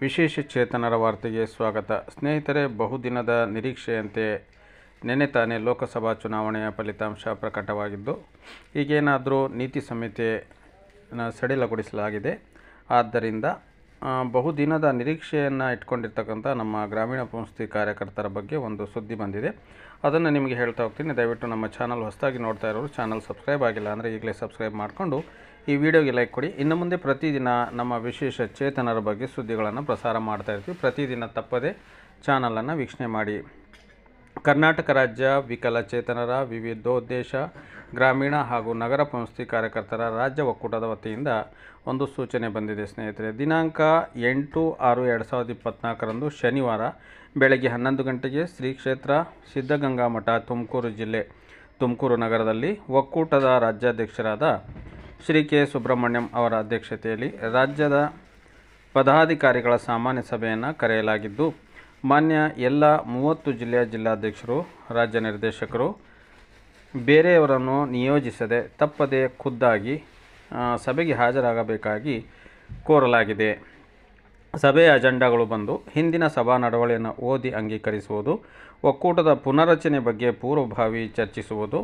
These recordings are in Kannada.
ವಿಶೇಷ ಚೇತನರ ವಾರ್ತೆಗೆ ಸ್ವಾಗತ. ಸ್ನೇಹಿತರೆ, ಬಹುದಿನದ ನಿರೀಕ್ಷೆಯಂತೆ ನೆನೆ ತಾನೇ ಲೋಕಸಭಾ ಚುನಾವಣೆಯ ಫಲಿತಾಂಶ ಪ್ರಕಟವಾಗಿದ್ದು, ಈಗೇನಾದರೂ ನೀತಿ ಸಂಹಿತೆ ಸಡಿಲಗೊಳಿಸಲಾಗಿದೆ. ಆದ್ದರಿಂದ ಬಹುದಿನದ ನಿರೀಕ್ಷೆಯನ್ನು ಇಟ್ಕೊಂಡಿರ್ತಕ್ಕಂಥ ನಮ್ಮ ಗ್ರಾಮೀಣ ಪಂಚಾಯತಿ ಕಾರ್ಯಕರ್ತರ ಬಗ್ಗೆ ಒಂದು ಸುದ್ದಿ ಬಂದಿದೆ. ಅದನ್ನು ನಿಮಗೆ ಹೇಳ್ತಾ ಹೋಗ್ತೀನಿ. ದಯವಿಟ್ಟು ನಮ್ಮ ಚಾನಲ್ ಹೊಸದಾಗಿ ನೋಡ್ತಾ ಇರೋರು ಚಾನಲ್ ಸಬ್ಸ್ಕ್ರೈಬ್ ಆಗಿಲ್ಲ ಅಂದರೆ ಈಗಲೇ ಸಬ್ಸ್ಕ್ರೈಬ್ ಮಾಡಿಕೊಂಡು ಈ ವಿಡಿಯೋಗೆ ಲೈಕ್ ಕೊಡಿ. ಇನ್ನು ಮುಂದೆ ಪ್ರತಿದಿನ ನಮ್ಮ ವಿಶೇಷ ಚೇತನರ ಬಗ್ಗೆ ಸುದ್ದಿಗಳನ್ನು ಪ್ರಸಾರ ಮಾಡ್ತಾ ಇರ್ತೀವಿ. ಪ್ರತಿದಿನ ತಪ್ಪದೆ ಚಾನಲನ್ನು ವೀಕ್ಷಣೆ ಮಾಡಿ. ಕರ್ನಾಟಕ ರಾಜ್ಯ ವಿಕಲಚೇತನರ ವಿವಿಧೋದ್ದೇಶ ಗ್ರಾಮೀಣ ಹಾಗೂ ನಗರ ಸಂಸ್ಥೆ ಕಾರ್ಯಕರ್ತರ ರಾಜ್ಯ ಒಕ್ಕೂಟದ ವತಿಯಿಂದ ಒಂದು ಸೂಚನೆ ಬಂದಿದೆ, ಸ್ನೇಹಿತರೆ. ದಿನಾಂಕ ಎಂಟು ಆರು ಎರಡು ಸಾವಿರದ ಇಪ್ಪತ್ತ್ನಾಲ್ಕರಂದು ಶನಿವಾರ ಬೆಳಗ್ಗೆ ಹನ್ನೊಂದು ಗಂಟೆಗೆ ಶ್ರೀ ಕ್ಷೇತ್ರ ಸಿದ್ಧಗಂಗಾ ಮಠ, ತುಮಕೂರು ಜಿಲ್ಲೆ, ತುಮಕೂರು ನಗರದಲ್ಲಿ ಒಕ್ಕೂಟದ ರಾಜ್ಯಾಧ್ಯಕ್ಷರಾದ ಶ್ರೀ ಕೆ ಸುಬ್ರಹ್ಮಣ್ಯಂ ಅವರ ಅಧ್ಯಕ್ಷತೆಯಲ್ಲಿ ರಾಜ್ಯದ ಪದಾಧಿಕಾರಿಗಳ ಸಾಮಾನ್ಯ ಸಭೆಯನ್ನು ಕರೆಯಲಾಗಿದ್ದು, ಮಾನ್ಯ ಎಲ್ಲ ಮೂವತ್ತು ಜಿಲ್ಲೆಯ ಜಿಲ್ಲಾಧ್ಯಕ್ಷರು, ರಾಜ್ಯ ನಿರ್ದೇಶಕರು ಬೇರೆಯವರನ್ನು ನಿಯೋಜಿಸದೆ ತಪ್ಪದೆ ಖುದ್ದಾಗಿ ಸಭೆಗೆ ಹಾಜರಾಗಬೇಕಾಗಿ ಕೋರಲಾಗಿದೆ. ಸಭೆಯ ಅಜೆಂಡಾಗಳು ಬಂದು ಹಿಂದಿನ ಸಭಾ ನಡವಳಿಯನ್ನು ಓದಿ ಅಂಗೀಕರಿಸುವುದು, ಒಕ್ಕೂಟದ ಪುನರಚನೆ ಬಗ್ಗೆ ಪೂರ್ವಭಾವಿ ಚರ್ಚಿಸುವುದು,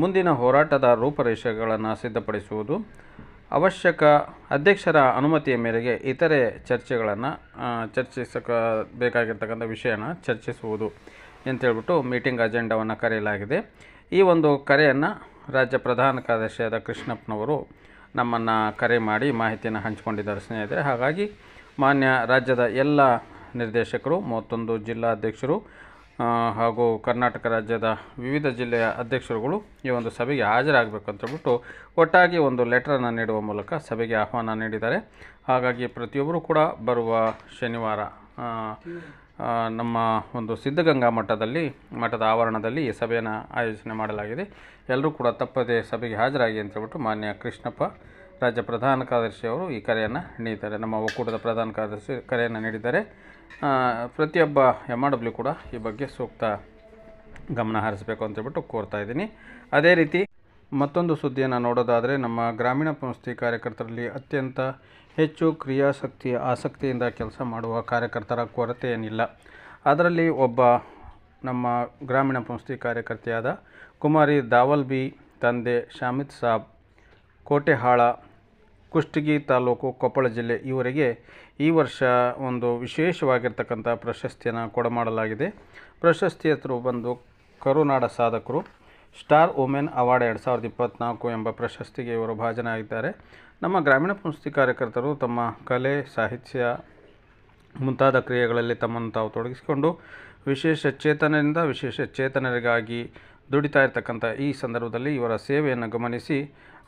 ಮುಂದಿನ ಹೋರಾಟದ ರೂಪರೇಷೆಗಳನ್ನು ಸಿದ್ಧಪಡಿಸುವುದು, ಅವಶ್ಯಕ ಅಧ್ಯಕ್ಷರ ಅನುಮತಿಯ ಮೇರೆಗೆ ಇತರೆ ಚರ್ಚೆಗಳನ್ನು ಚರ್ಚಿಸಕ ಬೇಕಾಗಿರ್ತಕ್ಕಂಥ ವಿಷಯನ ಚರ್ಚಿಸುವುದು ಅಂತೇಳ್ಬಿಟ್ಟು ಮೀಟಿಂಗ್ ಅಜೆಂಡಾವನ್ನು ಕರೆಯಲಾಗಿದೆ. ಈ ಒಂದು ಕರೆಯನ್ನು ರಾಜ್ಯ ಪ್ರಧಾನ ಕಾರ್ಯದರ್ಶಿಯಾದ ಕೃಷ್ಣಪ್ಪನವರು ನಮ್ಮನ್ನು ಕರೆ ಮಾಡಿ ಮಾಹಿತಿಯನ್ನು ಹಂಚಿಕೊಂಡಿದ್ದಾರೆ ಸ್ನೇಹಿತರೆ. ಹಾಗಾಗಿ ಮಾನ್ಯ ರಾಜ್ಯದ ಎಲ್ಲ ನಿರ್ದೇಶಕರು, ಮೂವತ್ತೊಂದು ಜಿಲ್ಲಾಧ್ಯಕ್ಷರು ಹಾಗೂ ಕರ್ನಾಟಕ ರಾಜ್ಯದ ವಿವಿಧ ಜಿಲ್ಲೆಯ ಅಧ್ಯಕ್ಷರುಗಳು ಈ ಒಂದು ಸಭೆಗೆ ಹಾಜರಾಗಬೇಕು ಅಂತೇಳ್ಬಿಟ್ಟು ಒಟ್ಟಾಗಿ ಒಂದು ಲೆಟ್ರನ್ನು ನೀಡುವ ಮೂಲಕ ಸಭೆಗೆ ಆಹ್ವಾನ ನೀಡಿದ್ದಾರೆ. ಹಾಗಾಗಿ ಪ್ರತಿಯೊಬ್ಬರು ಕೂಡ ಬರುವ ಶನಿವಾರ ನಮ್ಮ ಒಂದು ಸಿದ್ಧಗಂಗಾ ಮಠದಲ್ಲಿ, ಮಠದ ಆವರಣದಲ್ಲಿ ಈ ಸಭೆಯನ್ನು ಆಯೋಜನೆ ಮಾಡಲಾಗಿದೆ. ಎಲ್ಲರೂ ಕೂಡ ತಪ್ಪದೆ ಸಭೆಗೆ ಹಾಜರಾಗಿ ಅಂತ ಹೇಳ್ಬಿಟ್ಟು ಮಾನ್ಯ ಕೃಷ್ಣಪ್ಪ, ರಾಜ್ಯ ಪ್ರಧಾನ ಕಾರ್ಯದರ್ಶಿ ಅವರು ಈ ಕರೆಯನ್ನು ನೀಡಿದ್ದಾರೆ. ನಮ್ಮ ಒಕ್ಕೂಟದ ಪ್ರಧಾನ ಕಾರ್ಯದರ್ಶಿ ಕರೆಯನ್ನು ನೀಡಿದ್ದಾರೆ. ಪ್ರತಿಯೊಬ್ಬ ಎಂ ಆರ್ ಡಬ್ಲ್ಯೂ ಕೂಡ ಈ ಬಗ್ಗೆ ಸೂಕ್ತ ಗಮನ ಹರಿಸಬೇಕು ಅಂತ ಹೇಳ್ಬಿಟ್ಟು ಕೋರ್ತಾ ಇದ್ದೀನಿ. ಅದೇ ರೀತಿ ಮತ್ತೊಂದು ಸುದ್ದಿಯನ್ನು ನೋಡೋದಾದರೆ, ನಮ್ಮ ಗ್ರಾಮೀಣ ಸಂಸ್ಥೆ ಕಾರ್ಯಕರ್ತರಲ್ಲಿ ಅತ್ಯಂತ ಹೆಚ್ಚು ಕ್ರಿಯಾಸಕ್ತಿ ಆಸಕ್ತಿಯಿಂದ ಕೆಲಸ ಮಾಡುವ ಕಾರ್ಯಕರ್ತರ ಕೊರತೆ ಏನಿಲ್ಲ ಅದರಲ್ಲಿ ಒಬ್ಬ ನಮ್ಮ ಗ್ರಾಮೀಣ ಸಂಸ್ಥೆ ಕಾರ್ಯಕರ್ತೆಯಾದ ಕುಮಾರಿ ದಾವಲ್ ಬಿ ತಂದೆ ಶಾಮಿತ್ ಸಾಬ್, ಕೋಟೆಹಾಳ, ಕುಷ್ಟಗಿ ತಾಲೂಕು ಕೊಪ್ಪಳ ಜಿಲ್ಲೆ ಇವರಿಗೆ ಈ ವರ್ಷ ಒಂದು ವಿಶೇಷವಾಗಿರ್ತಕ್ಕಂಥ ಪ್ರಶಸ್ತಿಯನ್ನು ಕೊಡಮಾಡಲಾಗಿದೆ. ಪ್ರಶಸ್ತಿ ಹೆಸರು ಬಂದು ಕರುನಾಡ ಸಾಧಕರು ಸ್ಟಾರ್ ವುಮೆನ್ ಅವಾರ್ಡ್ ಎರಡು ಸಾವಿರದ ಇಪ್ಪತ್ತ್ನಾಲ್ಕು ಎಂಬ ಪ್ರಶಸ್ತಿಗೆ ಇವರು ಭಾಜನರಾಗಿದ್ದಾರೆ. ನಮ್ಮ ಗ್ರಾಮೀಣ ಸಂಸ್ಥೆ ಕಾರ್ಯಕರ್ತರು ತಮ್ಮ ಕಲೆ, ಸಾಹಿತ್ಯ ಮುಂತಾದ ಕ್ರಿಯೆಗಳಲ್ಲಿ ತಮ್ಮನ್ನು ತಾವು ತೊಡಗಿಸಿಕೊಂಡು ವಿಶೇಷ ಚೇತನದಿಂದ ವಿಶೇಷ ಚೇತನರಿಗಾಗಿ ದುಡಿತಾ ಇರತಕ್ಕಂಥ ಈ ಸಂದರ್ಭದಲ್ಲಿ ಇವರ ಸೇವೆಯನ್ನು ಗಮನಿಸಿ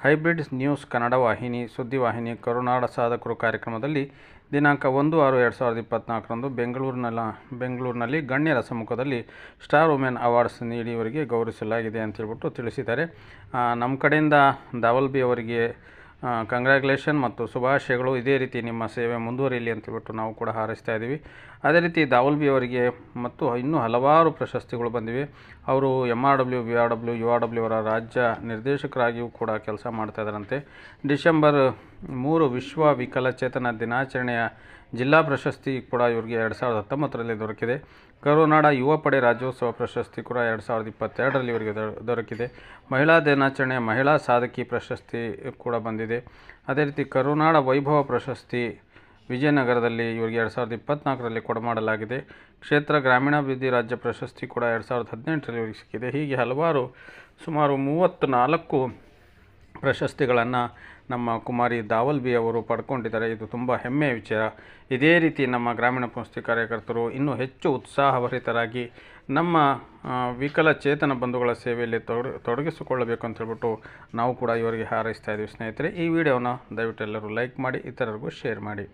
ಹೈಬ್ರಿಡ್ ನ್ಯೂಸ್ ಕನ್ನಡ ವಾಹಿನಿ ಸುದ್ದಿವಾಹಿನಿ ಕರುನಾಡ ಸಾಧಕರು ಕಾರ್ಯಕ್ರಮದಲ್ಲಿ ದಿನಾಂಕ ಒಂದು ಆರು ಎರಡು ಸಾವಿರದ ಇಪ್ಪತ್ತ್ನಾಲ್ಕರಂದು ಬೆಂಗಳೂರಿನಲ್ಲ ಬೆಂಗಳೂರಿನಲ್ಲಿ ಗಣ್ಯರ ಸಮ್ಮುಖದಲ್ಲಿ ಸ್ಟಾರ್ ವುಮೆನ್ ಅವಾರ್ಡ್ಸ್ ನೀಡಿ ಇವರಿಗೆ ಗೌರವಿಸಲಾಗಿದೆ ಅಂತ ಹೇಳ್ಬಿಟ್ಟು ತಿಳಿಸಿದ್ದಾರೆ. ನಮ್ಮ ಕಡೆಯಿಂದ ದಾವಲ್ ಬಿ ಅವರಿಗೆ ಕಂಗ್ರ್ಯಾಗ್ಯುಲೇಷನ್ ಮತ್ತು ಶುಭಾಶಯಗಳು. ಇದೇ ರೀತಿ ನಿಮ್ಮ ಸೇವೆ ಮುಂದುವರಿಯಲಿ ಅಂತ ಹೇಳ್ಬಿಟ್ಟು ನಾವು ಕೂಡ ಹಾರೈಸ್ತಾ ಇದ್ದೀವಿ. ಅದೇ ರೀತಿ ದಾವಲ್ ಬಿ ಅವರಿಗೆ ಮತ್ತು ಇನ್ನೂ ಹಲವಾರು ಪ್ರಶಸ್ತಿಗಳು ಬಂದಿವೆ. ಅವರು M R W V R W U R W ಅವರ ರಾಜ್ಯ ನಿರ್ದೇಶಕರಾಗಿಯೂ ಕೂಡ ಕೆಲಸ ಮಾಡ್ತಾ ಇದ್ದಾರಂತೆ. ಡಿಸೆಂಬರ್ ಮೂರು ವಿಶ್ವ ವಿಕಲಚೇತನ ದಿನಾಚರಣೆಯ ಜಿಲ್ಲಾ ಪ್ರಶಸ್ತಿ ಕೂಡ ಇವರಿಗೆ ಎರಡು ಸಾವಿರದ ಹತ್ತೊಂಬತ್ತರಲ್ಲಿ ದೊರಕಿದೆ. ಕರುನಾಡ ಯುವ ಪಡೆ ರಾಜ್ಯೋತ್ಸವ ಪ್ರಶಸ್ತಿ ಕೂಡ ಎರಡು ಸಾವಿರದ ಇಪ್ಪತ್ತೆರಡರಲ್ಲಿ ಇವರಿಗೆ ದೊರಕಿದೆ. ಮಹಿಳಾ ದಿನಾಚರಣೆಯ ಮಹಿಳಾ ಸಾಧಕಿ ಪ್ರಶಸ್ತಿ ಕೂಡ ಬಂದಿದೆ. ಅದೇ ರೀತಿ ಕರುನಾಡ ವೈಭವ ಪ್ರಶಸ್ತಿ ವಿಜಯನಗರದಲ್ಲಿ ಇವರಿಗೆ ಎರಡು ಸಾವಿರದ ಇಪ್ಪತ್ತ್ನಾಲ್ಕರಲ್ಲಿ ಕೊಡಮಾಡಲಾಗಿದೆ. ಕ್ಷೇತ್ರ ಗ್ರಾಮೀಣಾಭಿವೃದ್ಧಿ ರಾಜ್ಯ ಪ್ರಶಸ್ತಿ ಕೂಡ ಎರಡು ಸಾವಿರದ ಹದಿನೆಂಟರಲ್ಲಿ ಇವರಿಗೆ ಸಿಕ್ಕಿದೆ. ಹೀಗೆ ಹಲವಾರು, ಸುಮಾರು ಮೂವತ್ತು ನಾಲ್ಕು ಪ್ರಶಸ್ತಿಗಳನ್ನು ನಮ್ಮ ಕುಮಾರಿ ದಾವಲ್ಬಿ ಅವರು ಪಡ್ಕೊಂಡಿದ್ದಾರೆ. ಇದು ತುಂಬ ಹೆಮ್ಮೆಯ ವಿಚಾರ. ಇದೇ ರೀತಿ ನಮ್ಮ ಗ್ರಾಮೀಣ ಪಂಚಾಯತಿ ಕಾರ್ಯಕರ್ತರು ಇನ್ನೂ ಹೆಚ್ಚು ಉತ್ಸಾಹಭರಿತರಾಗಿ ನಮ್ಮ ವಿಕಲಚೇತನ ಬಂಧುಗಳ ಸೇವೆಯಲ್ಲಿ ತೊಡ, ತೊಡಗಿಸಿಕೊಳ್ಳಬೇಕು ಅಂತ ಹೇಳ್ಬಿಟ್ಟು ನಾವು ಕೂಡ ಇವರಿಗೆ ಹಾರೈಸ್ತಾ ಇದ್ದೀವಿ ಸ್ನೇಹಿತರೆ, ಈ ವಿಡಿಯೋನ ದಯವಿಟ್ಟು ಎಲ್ಲರೂ ಲೈಕ್ ಮಾಡಿ, ಇತರರಿಗೂ ಶೇರ್ ಮಾಡಿ.